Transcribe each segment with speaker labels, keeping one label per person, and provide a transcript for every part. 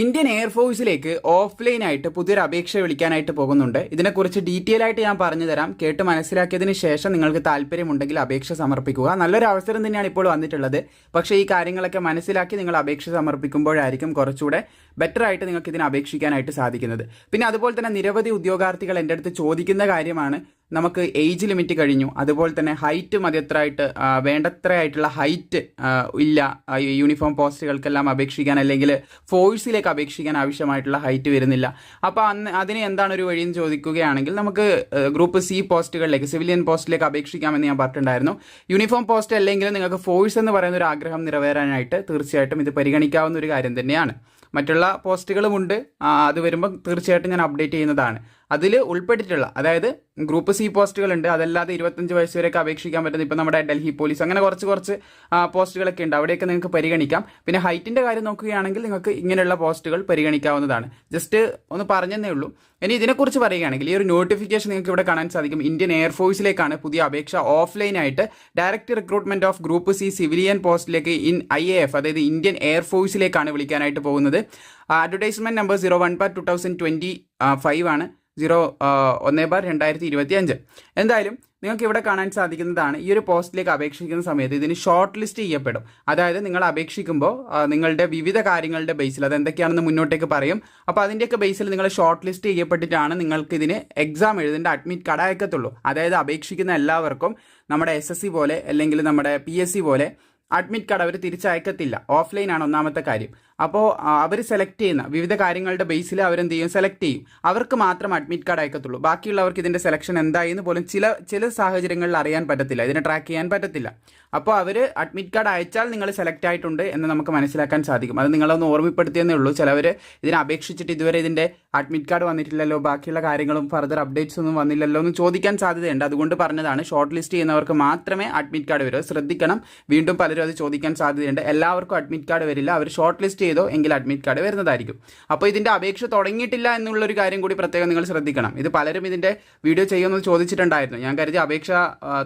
Speaker 1: Indian എയർഫോഴ്സിലേക്ക് offline ആയിട്ട് പുതിയൊരു അപേക്ഷ വിളിക്കാനായിട്ട് പോകുന്നുണ്ട്. ഇതിനെക്കുറിച്ച് ഡീറ്റെയിൽ ആയിട്ട് ഞാൻ പറഞ്ഞു തരാം. കേട്ട് മനസ്സിലാക്കിയതിന് ശേഷം നിങ്ങൾക്ക് താല്പര്യമുണ്ടെങ്കിൽ അപേക്ഷ സമർപ്പിക്കുക. നല്ലൊരു അവസരം തന്നെയാണ് ഇപ്പോൾ വന്നിട്ടുള്ളത്. പക്ഷേ ഈ കാര്യങ്ങളൊക്കെ മനസ്സിലാക്കി നിങ്ങൾ അപേക്ഷ സമർപ്പിക്കുമ്പോഴായിരിക്കും കുറച്ചുകൂടെ ബെറ്റർ ആയിട്ട് നിങ്ങൾക്ക് ഇതിനെ അപേക്ഷിക്കാനായിട്ട് സാധിക്കുന്നത്. പിന്നെ അതുപോലെ തന്നെ നിരവധി ഉദ്യോഗാർത്ഥികൾ എന്റെ അടുത്ത് ചോദിക്കുന്ന കാര്യമാണ് നമുക്ക് ഏജ് ലിമിറ്റ് കഴിഞ്ഞു. അതുപോലെ തന്നെ ഹൈറ്റ് മതിയത്രയായിട്ട് വേണ്ടത്രയായിട്ടുള്ള ഹൈറ്റ് ഇല്ല. യൂണിഫോം പോസ്റ്റുകൾക്കെല്ലാം അപേക്ഷിക്കാൻ അല്ലെങ്കിൽ ഫോഴ്സിലേക്ക് അപേക്ഷിക്കാൻ ആവശ്യമായിട്ടുള്ള ഹൈറ്റ് വരുന്നില്ല. അപ്പോൾ അന്ന് അതിന് എന്താണ് ഒരു വഴിയെന്ന് ചോദിക്കുകയാണെങ്കിൽ നമുക്ക് ഗ്രൂപ്പ് സി പോസ്റ്റുകളിലേക്ക് സിവിലിയൻ പോസ്റ്റിലേക്ക് അപേക്ഷിക്കാമെന്ന് ഞാൻ പറഞ്ഞിട്ടുണ്ടായിരുന്നു. യൂണിഫോം പോസ്റ്റ് അല്ലെങ്കിൽ നിങ്ങൾക്ക് ഫോഴ്സ് എന്ന് പറയുന്ന ഒരു ആഗ്രഹം നിറവേറാനായിട്ട് തീർച്ചയായിട്ടും ഇത് പരിഗണിക്കാവുന്ന ഒരു കാര്യം തന്നെയാണ്. മറ്റുള്ള പോസ്റ്റുകളുമുണ്ട് അത് വരുമ്പോൾ തീർച്ചയായിട്ടും ഞാൻ അപ്ഡേറ്റ് ചെയ്യുന്നതാണ്. അതിൽ ഉൾപ്പെട്ടിട്ടുള്ള അതായത് ഗ്രൂപ്പ് സി പോസ്റ്റുകളുണ്ട് അതല്ലാതെ ഇരുപത്തഞ്ച് വയസ്സ് വരെയൊക്കെ അപേക്ഷിക്കാൻ പറ്റുന്ന ഇപ്പം നമ്മുടെ ഡൽഹി പോലീസ് അങ്ങനെ കുറച്ച് കുറച്ച് പോസ്റ്റുകളൊക്കെ ഉണ്ട്. അവിടെയൊക്കെ നിങ്ങൾക്ക് പരിഗണിക്കാം. പിന്നെ ഹൈറ്റിന്റെ കാര്യം നോക്കുകയാണെങ്കിൽ നിങ്ങൾക്ക് ഇങ്ങനെയുള്ള പോസ്റ്റുകൾ പരിഗണിക്കാവുന്നതാണ്. ജസ്റ്റ് ഒന്ന് പറഞ്ഞതേ ഉള്ളൂ. ഇനി ഇതിനെക്കുറിച്ച് പറയുകയാണെങ്കിൽ ഈ ഒരു നോട്ടിഫിക്കേഷൻ നിങ്ങൾക്ക് ഇവിടെ കാണാൻ സാധിക്കും. ഇന്ത്യൻ എയർഫോഴ്സിലേക്കാണ് പുതിയ അപേക്ഷ ഓഫ്ലൈൻ ആയിട്ട് direct recruitment of group C civilian പോസ്റ്റിലേക്ക് ഇൻ ഐ എ എഫ് അതായത് ഇന്ത്യൻ എയർഫോഴ്സിലേക്കാണ് വിളിക്കാനായിട്ട് പോകുന്നത്. Advertisement number zero one bar two thousand twenty five ആണ്. സീറോ ഒന്ന് ബാർ രണ്ടായിരത്തി ഇരുപത്തി അഞ്ച് എന്തായാലും നിങ്ങൾക്ക് ഇവിടെ കാണാൻ സാധിക്കുന്നതാണ് ഈ ഒരു പോസ്റ്റിലേക്ക് അപേക്ഷിക്കുന്ന സമയത്ത് ഇതിന് ഷോർട്ട് ലിസ്റ്റ് ചെയ്യപ്പെടും. അതായത് നിങ്ങൾ അപേക്ഷിക്കുമ്പോൾ നിങ്ങളുടെ വിവിധ കാര്യങ്ങളുടെ ബേസിൽ അത് എന്തൊക്കെയാണെന്ന് മുന്നോട്ടേക്ക് പറയും. അപ്പോൾ അതിന്റെയൊക്കെ ബേസിൽ നിങ്ങൾ ഷോർട്ട് ലിസ്റ്റ് ചെയ്യപ്പെട്ടിട്ടാണ് നിങ്ങൾക്ക് ഇതിന് എക്സാം എഴുതേണ്ട അഡ്മിറ്റ് കാർഡ് അയക്കത്തുള്ളൂ. അതായത് അപേക്ഷിക്കുന്ന എല്ലാവർക്കും നമ്മുടെ എസ് എസ് സി പോലെ അല്ലെങ്കിൽ നമ്മുടെ പി എസ് സി പോലെ അഡ്മിറ്റ് കാർഡ് അവർ തിരിച്ചയക്കത്തില്ല. ഓഫ്ലൈൻ ആണ് ഒന്നാമത്തെ കാര്യം. അപ്പോൾ അവർ സെലക്ട് ചെയ്യുന്ന വിവിധ കാര്യങ്ങളുടെ ബേസിൽ അവരെന്ത് ചെയ്യും? സെലക്ട് ചെയ്യും. അവർക്ക് മാത്രം അഡ്മിറ്റ് കാർഡ് അയക്കത്തുള്ളൂ. ബാക്കിയുള്ളവർക്ക് ഇതിന്റെ സെലക്ഷൻ എന്തായി എന്ന് പോലും ചില ചില സാഹചര്യങ്ങളിൽ അറിയാൻ പറ്റത്തില്ല. ഇതിനെ ട്രാക്ക് ചെയ്യാൻ പറ്റത്തില്ല. അപ്പോൾ അവർ അഡ്മിറ്റ് കാർഡ് അയച്ചാൽ നിങ്ങൾ സെലക്ട് ആയിട്ടുണ്ട് എന്ന് നമുക്ക് മനസ്സിലാക്കാൻ സാധിക്കും. അത് നിങ്ങളൊന്ന് ഓർമ്മപ്പെടുത്തിയെന്നേ ഉള്ളൂ. ചിലവർ ഇതിനെ അപേക്ഷിച്ചിട്ട് ഇതുവരെ ഇതിന്റെ അഡ്മിറ്റ് കാർഡ് വന്നിട്ടില്ലല്ലോ ബാക്കിയുള്ള കാര്യങ്ങളും ഫർദർ അപ്ഡേറ്റ്സ് ഒന്നും വന്നില്ലല്ലോ എന്ന് ചോദിക്കാൻ സാധ്യതയുണ്ട്. അതുകൊണ്ട് പറഞ്ഞതാണ് ഷോർട്ട് ലിസ്റ്റ് ചെയ്യുന്നവർക്ക് മാത്രമേ അഡ്മിറ്റ് കാർഡ് വരൂ. ശ്രദ്ധിക്കണം. വീണ്ടും പലരും അത് ചോദിക്കാൻ സാധ്യതയുണ്ട്. എല്ലാവർക്കും അഡ്മിറ്റ് കാർഡ് വരില്ല. അവർ ഷോർട്ട് ലിസ്റ്റ് ചെയ്തോ എങ്കിൽ അഡ്മിറ്റ് കാർഡ് വരുന്നതായിരിക്കും. അപ്പോൾ ഇതിന്റെ അപേക്ഷ തുടങ്ങിയിട്ടില്ല എന്നുള്ളൊരു കാര്യം കൂടി പ്രത്യേകം നിങ്ങൾ ശ്രദ്ധിക്കണം. ഇത് പലരും ഇതിന്റെ വീഡിയോ ചെയ്യുമെന്ന് ചോദിച്ചിട്ടുണ്ടായിരുന്നു. ഞാൻ കരുതി അപേക്ഷ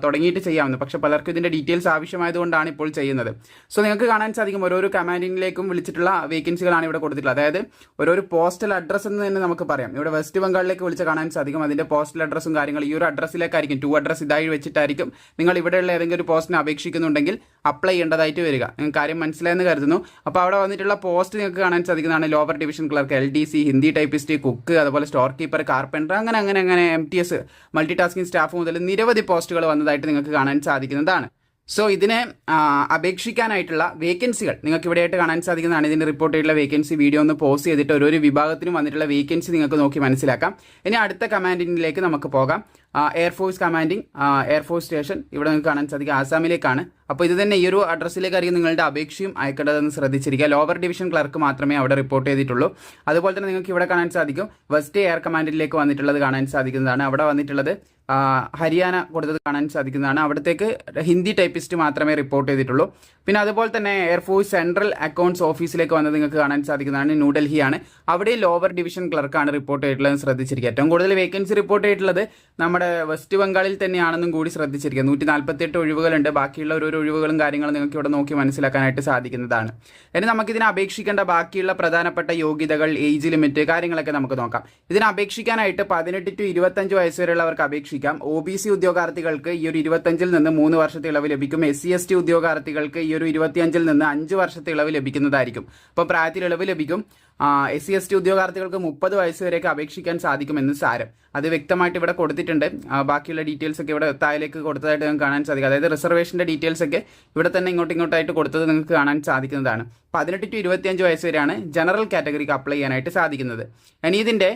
Speaker 1: തുടങ്ങിയിട്ട് ചെയ്യാമെന്ന്. പക്ഷേ പലർക്കും ഇതിന്റെ ഡീറ്റെയിൽസ് ആവശ്യമായതുകൊണ്ടാണ് ഇപ്പോൾ ചെയ്യുന്നത്. സോ നിങ്ങൾക്ക് കാണാൻ സാധിക്കും ഓരോരോ കമാൻഡിങ്ങിലേക്കും വിളിച്ചിട്ടുള്ള വേക്കൻസികളാണ് ഇവിടെ കൊടുത്തിട്ടുള്ളത്. അതായത് ഓരോരോ പോസ്റ്റൽ അഡ്രസ്സ് എന്ന് തന്നെ നമുക്ക് പറയാം. ഇവിടെ വെസ്റ്റ് ബംഗാളിലേക്ക് വിളിച്ച് കാണാൻ സാധിക്കും. അതിന്റെ പോസ്റ്റൽ അഡ്രസ്സും കാര്യങ്ങളും ഈ ഒരു അഡ്രസ്സിലേക്കായിരിക്കും ടു അഡ്രസ്സ് ഇതായി വെച്ചിട്ടായിരിക്കും നിങ്ങൾ ഇവിടെയുള്ള ഏതെങ്കിലും ഒരു പോസ്റ്റിന് അപേക്ഷിക്കുന്നുണ്ടെങ്കിൽ അപ്ലൈ ചെയ്യേണ്ടതായിട്ട് വരിക. കാര്യം മനസ്സിലായെന്ന് കരുതുന്നു. അപ്പോൾ അവിടെ വന്നിട്ടുള്ള പോസ്റ്റ് നിങ്ങൾക്ക് കാണാൻ സാധിക്കുന്നതാണ് lower division clerk L D C Hindi typist cook അതുപോലെ സ്റ്റോർ കീപ്പർ കാർപ്പന്റർ അങ്ങനെ അങ്ങനെ അങ്ങനെ M T S multi tasking staff മുതൽ നിരവധി പോസ്റ്റുകൾ വന്നതായിട്ട് നിങ്ങൾക്ക് കാണാൻ സാധിക്കുന്നതാണ്. സോ ഇതിനെ അപേക്ഷിക്കാനായിട്ടുള്ള വേക്കൻസികൾ നിങ്ങൾക്ക് ഇവിടെയായിട്ട് കാണാൻ സാധിക്കുന്നതാണ് ഇതിന്റെ റിപ്പോർട്ട് ചെയ്തിട്ടുള്ള വേക്കൻസി വീഡിയോ ഒന്ന് പോസ്റ്റ് ചെയ്തിട്ട് ഓരോരോ വിഭാഗത്തിനും വന്നിട്ടുള്ള വേക്കൻസി നിങ്ങൾക്ക് നോക്കി മനസ്സിലാക്കാം. ഇനി അടുത്ത കമാൻഡിങ്ങിലേക്ക് നമുക്ക് പോകാം. എയർഫോഴ്സ് കമാൻഡിങ് എയർഫോഴ്സ് സ്റ്റേഷൻ ഇവിടെ നിങ്ങൾക്ക് കാണാൻ സാധിക്കും ആസാമിലേക്കാണ്. അപ്പോൾ ഇത് തന്നെ ഈ ഒരു അഡ്രസ്സിലേക്കായിരിക്കും നിങ്ങളുടെ അപേക്ഷയും അയക്കേണ്ടതെന്ന് ശ്രദ്ധിച്ചിരിക്കുക. ലോവർ ഡിവിഷൻ ക്ലർക്ക് മാത്രമേ അവിടെ റിപ്പോർട്ട് ചെയ്തിട്ടുള്ളൂ. അതുപോലെ തന്നെ നിങ്ങൾക്ക് ഇവിടെ കാണാൻ സാധിക്കും. വെസ്റ്റ് എയർ കമാൻഡിലേക്ക് വന്നിട്ടുള്ളത് കാണാൻ സാധിക്കുന്നതാണ്. അവിടെ വന്നിട്ടുള്ളത് ഹരിയാന കൊടുത്തത് കാണാൻ സാധിക്കുന്നതാണ്. അവിടത്തേക്ക് ഹിന്ദി ടൈപ്പിസ്റ്റ് മാത്രമേ റിപ്പോർട്ട് ചെയ്തിട്ടുള്ളൂ. പിന്നെ അതുപോലെ തന്നെ എയർഫോഴ്സ് സെൻട്രൽ അക്കൗണ്ട്സ് ഓഫീസിലേക്ക് വന്നത് നിങ്ങൾക്ക് കാണാൻ സാധിക്കുന്നതാണ്. ന്യൂഡൽഹിയാണ് അവിടെ ലോവർ ഡിവിഷൻ ക്ലർക്കാണ് റിപ്പോർട്ട് ചെയ്തിട്ടുള്ളത് ശ്രദ്ധിച്ചിരിക്കുക. ഏറ്റവും കൂടുതൽ വേക്കൻസി റിപ്പോർട്ട് ചെയ്തിട്ടുള്ളത് നമ്മുടെ വെസ്റ്റ് ബംഗാളിൽ തന്നെയാണെന്നും കൂടി ശ്രദ്ധിച്ചിരിക്കുക. നൂറ്റി നാൽപ്പത്തെട്ട് ഒഴിവുകളുണ്ട്. ബാക്കിയുള്ള ഓരോ ഒഴിവുകളും കാര്യങ്ങളും നിങ്ങൾക്ക് ഇവിടെ നോക്കി മനസ്സിലാക്കാനായിട്ട് സാധിക്കുന്നതാണ്. ഇനി നമുക്കിതിനെ അപേക്ഷിക്കേണ്ട ബാക്കിയുള്ള പ്രധാനപ്പെട്ട യോഗ്യതകൾ ഏജ് ലിമിറ്റ് കാര്യങ്ങളൊക്കെ നമുക്ക് നോക്കാം. ഇതിനെ അപേക്ഷിക്കാനായിട്ട് പതിനെട്ട് ടു ഇരുപത്തഞ്ച് വയസ്സ് വരെയുള്ളവർക്ക് അപേക്ഷിക്കാം ഒ ബി സി ഉദ്യോഗാർത്ഥികൾക്ക് ഈ ഒരു ഇരുപത്തഞ്ചിൽ നിന്ന് മൂന്ന് വർഷത്തെ ഇളവ് ലഭിക്കും. എസ് സി എസ് ടി ഉദ്യോഗാർത്ഥികൾക്ക് ഈ ഒരു ഇരുപത്തിയഞ്ചിൽ നിന്ന് അഞ്ച് വർഷത്തെ ഇളവ് ലഭിക്കുന്നതായിരിക്കും. അപ്പോൾ പ്രായത്തിൽ ഇളവ് ലഭിക്കും. എസ് സി എസ് ടി ഉദ്യോഗാർത്ഥികൾക്ക് മുപ്പത് വയസ്സ് വരെയൊക്കെ അപേക്ഷിക്കാൻ സാധിക്കുമെന്ന് സാരം. അത് വ്യക്തമായിട്ട് ഇവിടെ കൊടുത്തിട്ടുണ്ട്. ബാക്കിയുള്ള ഡീറ്റെയിൽസ് ഒക്കെ ഇവിടെ താഴേക്ക് കൊടുത്തതായിട്ട് നിങ്ങൾക്ക് കാണാൻ സാധിക്കും. അതായത് റിസർവേഷന്റെ ഡീറ്റെയിൽസ് ഒക്കെ ഇവിടെ തന്നെ ഇങ്ങോട്ട് ഇങ്ങോട്ടായിട്ട് കൊടുത്തത് നിങ്ങൾക്ക് കാണാൻ സാധിക്കുന്നതാണ്. പതിനെട്ട് ടു ഇരുപത്തിയഞ്ച് വയസ്സ് വരെയാണ് ജനറൽ കാറ്റഗറിക്ക് അപ്ലൈ ചെയ്യാനായിട്ട് സാധിക്കുന്നത്. ഇനി ഇതിന്റെ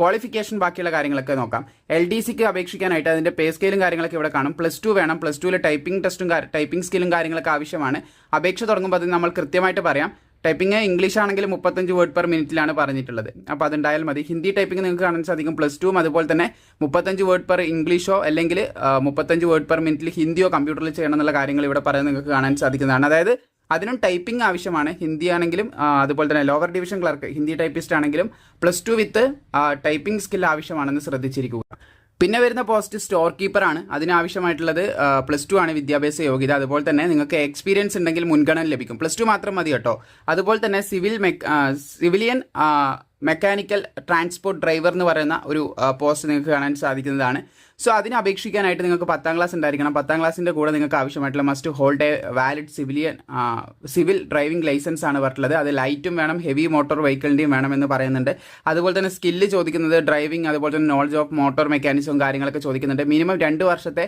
Speaker 1: ക്വാളിഫിക്കേഷൻ ബാക്കിയുള്ള കാര്യങ്ങളൊക്കെ നോക്കാം. എൽ ഡി സിക്ക് അപേക്ഷിക്കാനായിട്ട് അതിന്റെ പേ സ്കെയിലും കാര്യങ്ങളൊക്കെ ഇവിടെ കാണും. പ്ലസ് ടു വേണം. പ്ലസ് ടുവിലെ ടൈപ്പിംഗ് ടെസ്റ്റും ടൈപ്പിംഗ് സ്കില്ലും കാര്യങ്ങളൊക്കെ ആവശ്യമാണ്. അപേക്ഷ തുടങ്ങുമ്പോൾ അത് നമ്മൾ കൃത്യമായിട്ട് പറയാം. ടൈപ്പിംഗ് ഇംഗ്ലീഷ് ആണെങ്കിൽ മുപ്പത്തഞ്ച് വേർഡ് പെർ മിനിറ്റിലാണ് പറഞ്ഞിട്ടുള്ളത്. അപ്പോൾ അതുണ്ടായാൽ മതി. ഹിന്ദി ടൈപ്പിംഗ് നിങ്ങൾക്ക് കാണാൻ സാധിക്കും പ്ലസ് ടുവും അതുപോലെ തന്നെ മുപ്പത്തഞ്ച് വേർഡ് പെർ ഇംഗ്ലീഷോ അല്ലെങ്കിൽ മുപ്പത്തഞ്ച് വേർഡ് പെർ മിനിറ്റിൽ ഹിന്ദിയോ കമ്പ്യൂട്ടറിൽ ചെയ്യണം എന്നുള്ള കാര്യങ്ങൾ ഇവിടെ പറയാൻ നിങ്ങൾക്ക് കാണാൻ സാധിക്കുന്നതാണ്. അതായത് അതിനും ടൈപ്പിംഗ് ആവശ്യമാണ്. ഹിന്ദി ആണെങ്കിലും അതുപോലെ തന്നെ lower division clerk Hindi typist ആണെങ്കിലും plus two with typing skill ആവശ്യമാണെന്ന് ശ്രദ്ധിച്ചിരിക്കുക. പിന്നെ വരുന്ന പോസ്റ്റ് സ്റ്റോർ കീപ്പറാണ് അതിനാവശ്യമായിട്ടുള്ളത് പ്ലസ് ടു ആണ് വിദ്യാഭ്യാസ യോഗ്യത. അതുപോലെ തന്നെ നിങ്ങൾക്ക് എക്സ്പീരിയൻസ് ഉണ്ടെങ്കിൽ മുൻഗണന ലഭിക്കും. പ്ലസ് ടു മാത്രം മതി കേട്ടോ. അതുപോലെ തന്നെ civil mech civilian mechanical transport driver എന്ന് പറയുന്ന ഒരു പോസ്റ്റ് നിങ്ങൾക്ക് കാണാൻ സാധിക്കുന്നതാണ്. സോ അതിന് അപേക്ഷിക്കാനായിട്ട് നിങ്ങൾക്ക് പത്താം ക്ലാസ് ഉണ്ടായിരിക്കണം. പത്താം ക്ലാസ്സിന്റെ കൂടെ നിങ്ങൾക്ക് ആവശ്യമായിട്ടുള്ള must hold a valid civilian civil driving licence ആണ് പറഞ്ഞിട്ടുള്ളത്. അത് ലൈറ്റും വേണം ഹെവി മോട്ടോർ വെഹിക്കിളിന്റെയും എന്ന് പറയുന്നുണ്ട്. അതുപോലെ തന്നെ സ്കില്ല് ചോദിക്കുന്നത് ഡ്രൈവിംഗ് അതുപോലെ തന്നെ നോളജ് ഓഫ് മോട്ടോർ മെക്കാനിസവും കാര്യങ്ങളൊക്കെ ചോദിക്കുന്നുണ്ട്. മിനിമം രണ്ട് വർഷത്തെ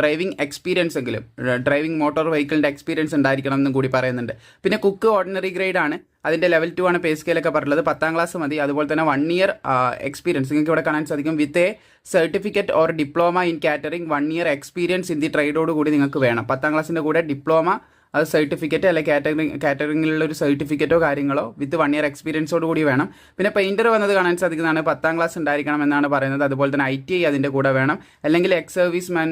Speaker 1: ഡ്രൈവിംഗ് എക്സ്പീരിയൻസ് എങ്കിലും ഡ്രൈവിംഗ് മോട്ടോർ വെഹിക്കിളിന്റെ എക്സ്പീരിയൻസ് ഉണ്ടായിരിക്കണം എന്നും കൂടി പറയുന്നുണ്ട്. പിന്നെ കുക്ക് ഓർഡിനറി ഗ്രേഡാണ് അതിന്റെ ലെവൽ ടു ആണ് പേ സ്കെയിലൊക്കെ പറഞ്ഞിട്ടുള്ളത്. പത്താം ക്ലാസ് മതി. അതുപോലെ തന്നെ വൺ ഇയർ എക്സ്പീരിയൻസ് നിങ്ങൾക്ക് ഇവിടെ കാണാൻ സാധിക്കും. With a certificate or diploma in catering one year experience in the ട്രേഡോട് കൂടി നിങ്ങൾക്ക് വേണം. പത്താം ക്ലാസ്സിന്റെ കൂടെ ഡിപ്ലോമ അത് സർട്ടിഫിക്കറ്റ് അല്ലെങ്കിൽ കാറ്ററിംഗ് കാറ്ററിംഗിലുള്ള ഒരു സർട്ടിഫിക്കറ്റോ കാര്യങ്ങളോ വിത്ത് വൺ ഇയർ എക്സ്പീരിയൻസോട് കൂടി വേണം. പിന്നെ പെയിന്റർ വന്നത് കാണാൻ സാധിക്കുന്നതാണ്. പത്താം ക്ലാസ് ഉണ്ടായിരിക്കണം എന്നാണ് പറയുന്നത്. അതുപോലെ തന്നെ ഐ ടി ഐ അതിന്റെ കൂടെ വേണം. അല്ലെങ്കിൽ ex service man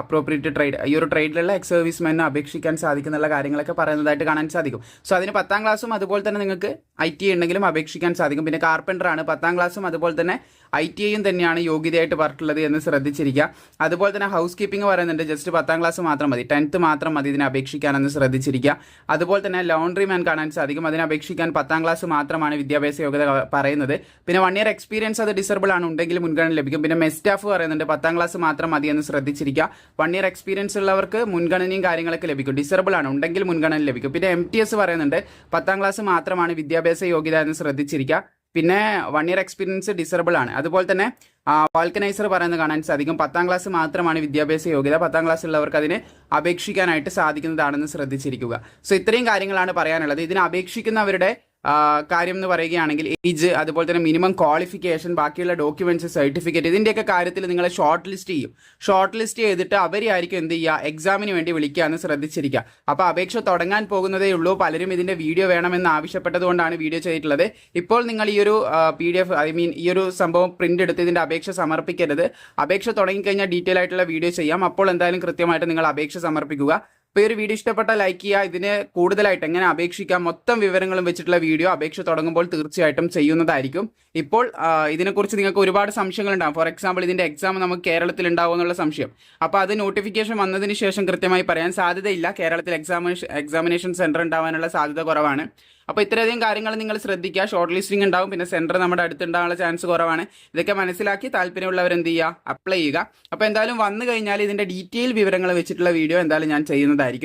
Speaker 1: appropriate trade ഈ ഒരു ട്രേഡിലുള്ള എക്സ് സർവീസ് മാനിന് അപേക്ഷിക്കാൻ സാധിക്കുന്നുള്ള കാര്യങ്ങളൊക്കെ പറയുന്നതായിട്ട് കാണാൻ സാധിക്കും. സോ അതിന് പത്താം ക്ലാസ്സും അതുപോലെ തന്നെ നിങ്ങൾക്ക് ഐ ടി ഐ ഉണ്ടെങ്കിലും അപേക്ഷിക്കാൻ സാധിക്കും. പിന്നെ കാർപ്പന്റർ ആണ്. പത്താം ക്ലാസ്സും അതുപോലെ തന്നെ ഐ ടി ഐയും തന്നെയാണ് യോഗ്യതയായിട്ട് പറഞ്ഞിട്ടുള്ളത് എന്ന് ശ്രദ്ധിച്ചിരിക്കുക. അതുപോലെ തന്നെ ഹൗസ് കീപ്പിംഗ് പറയുന്നുണ്ട്. ജസ്റ്റ് പത്താം ക്ലാസ് മാത്രം മതി. ടെൻത്ത് മാത്രം മതി ഇതിനെ അപേക്ഷിക്കാനെന്ന് ശ്രദ്ധിച്ചിരിക്കുക. അതുപോലെ തന്നെ ലോണ്ടറി മാൻ കാണാൻ സാധിക്കും. അതിനെ അപേക്ഷിക്കാൻ പത്താം ക്ലാസ് മാത്രമാണ് വിദ്യാഭ്യാസ യോഗ്യത പറയുന്നത്. പിന്നെ വൺ ഇയർ എക്സ്പീരിയൻസ് അത് ഡിസർബിൾ ആണ്. ഉണ്ടെങ്കിൽ മുൻഗണന ലഭിക്കും. പിന്നെ മെസ്റ്റാഫ് സ്റ്റാഫ് പറയുന്നുണ്ട് പത്താം ക്ലാസ് മാത്രം മതി എന്ന് ശ്രദ്ധിച്ചിരിക്കുക. വൺ ഇയർ എക്സ്പീരിയൻസ് ഉള്ളവർക്ക് മുൻഗണനയും കാര്യങ്ങളൊക്കെ ലഭിക്കും. ഡിസർബിൾ ആണ്. ഉണ്ടെങ്കിൽ മുൻഗണന ലഭിക്കും. പിന്നെ എം പറയുന്നുണ്ട് പത്താം ക്ലാസ് മാത്രമാണ് വിദ്യാഭ്യാസ യോഗ്യത എന്ന് ശ്രദ്ധിച്ചിരിക്കുക. പിന്നെ വൺ ഇയർ എക്സ്പീരിയൻസ് ഡിസേബിൾ ആണ്. അതുപോലെ തന്നെ വാൾക്കനൈസർ പറയുന്നത് കാണാൻ സാധിക്കും. പത്താം ക്ലാസ് മാത്രമാണ് വിദ്യാഭ്യാസ യോഗ്യത. പത്താം ക്ലാസ് ഉള്ളവർക്ക് അതിന് അപേക്ഷിക്കാനായിട്ട് സാധിക്കുന്നതാണെന്ന് ശ്രദ്ധിച്ചിരിക്കുക. സോ ഇത്രയും കാര്യങ്ങളാണ് പറയാനുള്ളത്. ഇതിന് അപേക്ഷിക്കുന്നവരുടെ കാര്യം എന്ന് പറയുകയാണെങ്കിൽ ഏജ് അതുപോലെ തന്നെ മിനിമം ക്വാളിഫിക്കേഷൻ ബാക്കിയുള്ള ഡോക്യുമെന്റ്സ് സർട്ടിഫിക്കറ്റ് ഇതിന്റെയൊക്കെ കാര്യത്തിൽ നിങ്ങളെ ഷോർട്ട് ലിസ്റ്റ് ചെയ്യും. ഷോർട്ട് ലിസ്റ്റ് ചെയ്തിട്ട് അവരെയായിരിക്കും എന്ത് ചെയ്യുക? എക്സാമിന് വേണ്ടി വിളിക്കുക എന്ന് ശ്രദ്ധിച്ചിരിക്കുക. അപ്പോൾ അപേക്ഷ തുടങ്ങാൻ പോകുന്നതേ ഉള്ളൂ. പലരും ഇതിന്റെ വീഡിയോ വേണമെന്ന് ആവശ്യപ്പെട്ടതുകൊണ്ടാണ് വീഡിയോ ചെയ്തിട്ടുള്ളത്. ഇപ്പോൾ നിങ്ങൾ ഈ ഒരു P D F I mean ഈ ഒരു സംഭവം പ്രിന്റ് എടുത്ത് ഇതിന്റെ അപേക്ഷ സമർപ്പിക്കരുത്. അപേക്ഷ തുടങ്ങിക്കഴിഞ്ഞാൽ ഡീറ്റെയിൽ ആയിട്ടുള്ള വീഡിയോ ചെയ്യാം. അപ്പോൾ എന്തായാലും കൃത്യമായിട്ട് നിങ്ങൾ അപേക്ഷ സമർപ്പിക്കുക. ഇപ്പോൾ ഈ ഒരു വീഡിയോ ഇഷ്ടപ്പെട്ട ലൈക്ക് ചെയ്യുക. ഇതിന് കൂടുതലായിട്ട് എങ്ങനെ അപേക്ഷിക്കാം? മൊത്തം വിവരങ്ങളും വെച്ചിട്ടുള്ള വീഡിയോ അപേക്ഷ തുടങ്ങുമ്പോൾ തീർച്ചയായിട്ടും ചെയ്യുന്നതായിരിക്കും. ഇപ്പോൾ ഇതിനെക്കുറിച്ച് നിങ്ങൾക്ക് ഒരുപാട് സംശയങ്ങളുണ്ടാകും ഫോർ എക്സാമ്പിൾ ഇതിന്റെ എക്സാം നമുക്ക് കേരളത്തിൽ ഉണ്ടാവും എന്നുള്ള സംശയം. അപ്പോൾ അത് നോട്ടിഫിക്കേഷൻ വന്നതിന് ശേഷം കൃത്യമായി പറയാൻ സാധ്യതയില്ല. കേരളത്തിൽ എക്സാമിനേഷൻ എക്സാമിനേഷൻ സെന്റർ ഉണ്ടാവാനുള്ള സാധ്യത കുറവാണ്. അപ്പോൾ ഇത്രയധികം കാര്യങ്ങൾ നിങ്ങൾ ശ്രദ്ധിക്കുക. ഷോർട്ട് ലിസ്റ്റിംഗ് ഉണ്ടാവും. പിന്നെ സെന്റർ നമ്മുടെ അടുത്തുണ്ടാകാനുള്ള ചാൻസ് കുറവാണ്. ഇതൊക്കെ മനസ്സിലാക്കി താല്പര്യമുള്ളവർ എന്ത് ചെയ്യുക? അപ്ലൈ ചെയ്യുക. അപ്പോൾ എന്തായാലും വന്നു കഴിഞ്ഞാൽ ഇതിന്റെ ഡീറ്റെയിൽ വിവരങ്ങൾ വെച്ചിട്ടുള്ള വീഡിയോ എന്തായാലും ഞാൻ ചെയ്യുന്നതായിരിക്കും.